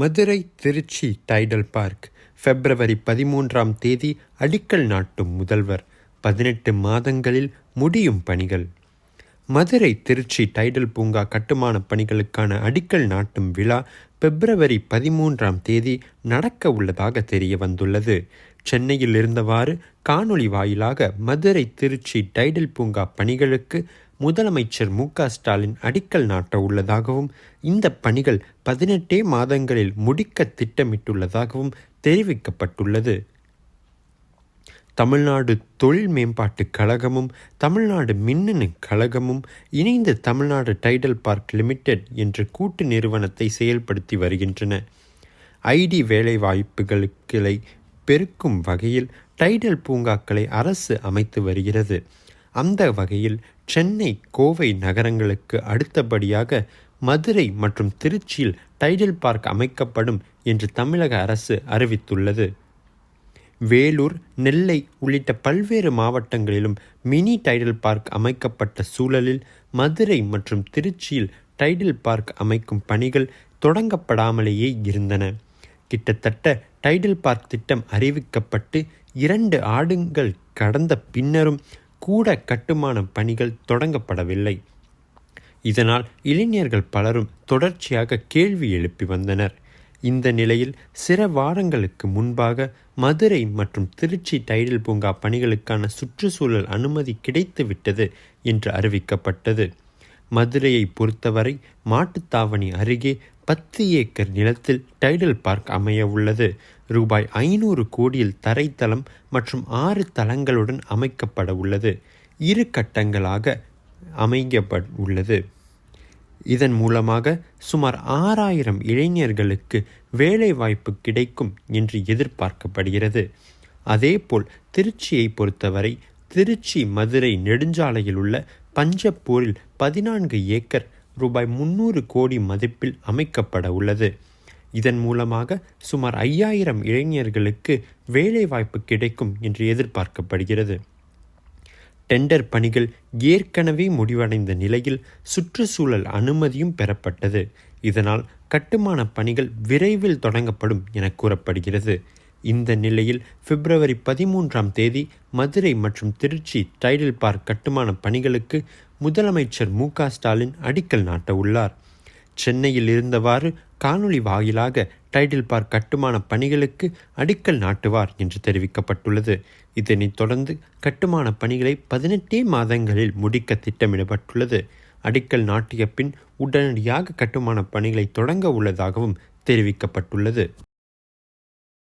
Madurai Trichy Tidel park. பிப்ரவரி பதிமூன்றாம் தேதி அடிக்கல் நாட்டும் முதல்வர். பதினெட்டு மாதங்களில் முடியும் பணிகள். மதுரை திருச்சி டைடல் பூங்கா கட்டுமான பணிகளுக்கான அடிக்கல் நாட்டும் விழா பிப்ரவரி பதிமூன்றாம் தேதி நடக்க உள்ளதாக தெரிய வந்துள்ளது. சென்னையில் இருந்தவாறு காணொளி வாயிலாக மதுரை திருச்சி டைடல் பூங்கா பணிகளுக்கு முதலமைச்சர் மு ஸ்டாலின் அடிக்கல் நாட்ட உள்ளதாகவும் இந்த பணிகள் பதினெட்டே மாதங்களில் முடிக்க திட்டமிட்டுள்ளதாகவும் தெரிவிக்கப்பட்டுள்ளது. தமிழ்நாடு தொழில் மேம்பாட்டு கழகமும் தமிழ்நாடு மின்னணு கழகமும் இணைந்து தமிழ்நாடு டைடல் பார்க் லிமிடெட் என்ற கூட்டு நிறுவனத்தை செயல்படுத்தி வருகின்றன. ஐடி வேலைவாய்ப்புகளை பெருக்கும் வகையில் டைடல் பூங்காக்களை அரசு அமைத்து வருகிறது. அந்த வகையில் சென்னை கோவை நகரங்களுக்கு அடுத்தபடியாக மதுரை மற்றும் திருச்சியில் டைடல் பார்க் அமைக்கப்படும் என்று தமிழக அரசு அறிவித்துள்ளது. வேலூர் நெல்லை உள்ளிட்ட பல்வேறு மாவட்டங்களிலும் மினி டைடல் பார்க் அமைக்கப்பட்ட சூழலில் மதுரை மற்றும் திருச்சியில் டைடல் பார்க் அமைக்கும் பணிகள் தொடங்கப்படாமலேயே இருந்தன. கிட்டத்தட்ட டைடல் பார்க் திட்டம் அறிவிக்கப்பட்டு இரண்டு ஆடுங்கள் கடந்த பின்னரும் கூட கட்டுமான பணிகள் தொடங்கப்படவில்லை. இதனால் இளைஞர்கள் பலரும் தொடர்ச்சியாக கேள்வி எழுப்பி வந்தனர். இந்த நிலையில் சில வாரங்களுக்கு முன்பாக மதுரை மற்றும் திருச்சி டைடல் பூங்கா பணிகளுக்கான சுற்றுச்சூழல் அனுமதி கிடைத்துவிட்டது என்று அறிவிக்கப்பட்டது. மதுரையை பொறுத்தவரை மாட்டுத்தாவணி அருகே பத்து ஏக்கர் நிலத்தில் டைடல் பார்க் அமைய உள்ளது. ரூபாய் ஐநூறு கோடியில் தரைத்தளம் மற்றும் ஆறு தளங்களுடன் அமைக்கப்பட உள்ளது. இரு கட்டங்களாக அமைக்கப்பட உள்ளது. இதன் மூலமாக சுமார் ஆறாயிரம் இளைஞர்களுக்கு வேலைவாய்ப்பு கிடைக்கும் என்று எதிர்பார்க்கப்படுகிறது. அதேபோல் திருச்சியை பொறுத்தவரை திருச்சி மதுரை நெடுஞ்சாலையில் உள்ள பஞ்சப்பூரில் பதினான்கு ஏக்கர் ரூபாய் முன்னூறு கோடி மதிப்பில் அமைக்கப்பட உள்ளது. இதன் மூலமாக சுமார் ஐயாயிரம் இளைஞர்களுக்கு வேலைவாய்ப்பு கிடைக்கும் என்று எதிர்பார்க்கப்படுகிறது. டெண்டர் பணிகள் ஏற்கனவே முடிவடைந்த நிலையில் சுற்றுச்சூழல் அனுமதியும் பெறப்பட்டது. இதனால் கட்டுமான பணிகள் விரைவில் தொடங்கப்படும் என கூறப்படுகிறது. இந்த நிலையில் பிப்ரவரி பதிமூன்றாம் தேதி மதுரை மற்றும் திருச்சி டைடல் பார்க் கட்டுமான பணிகளுக்கு முதலமைச்சர் மு ஸ்டாலின் அடிக்கல் நாட்ட உள்ளார் சென்னையில் இருந்தவாறு காணொளி வாயிலாக டைடில் பார்க் கட்டுமான பணிகளுக்கு அடிக்கல் நாட்டுவார் என்று தெரிவிக்கப்பட்டுள்ளது. இதனைத் தொடர்ந்து கட்டுமான பணிகளை பதினெட்டே மாதங்களில் முடிக்க திட்டமிடப்பட்டுள்ளது. அடிக்கல் நாட்டிய பின் உடனடியாக கட்டுமான பணிகளை தொடங்க உள்ளதாகவும் தெரிவிக்கப்பட்டுள்ளது.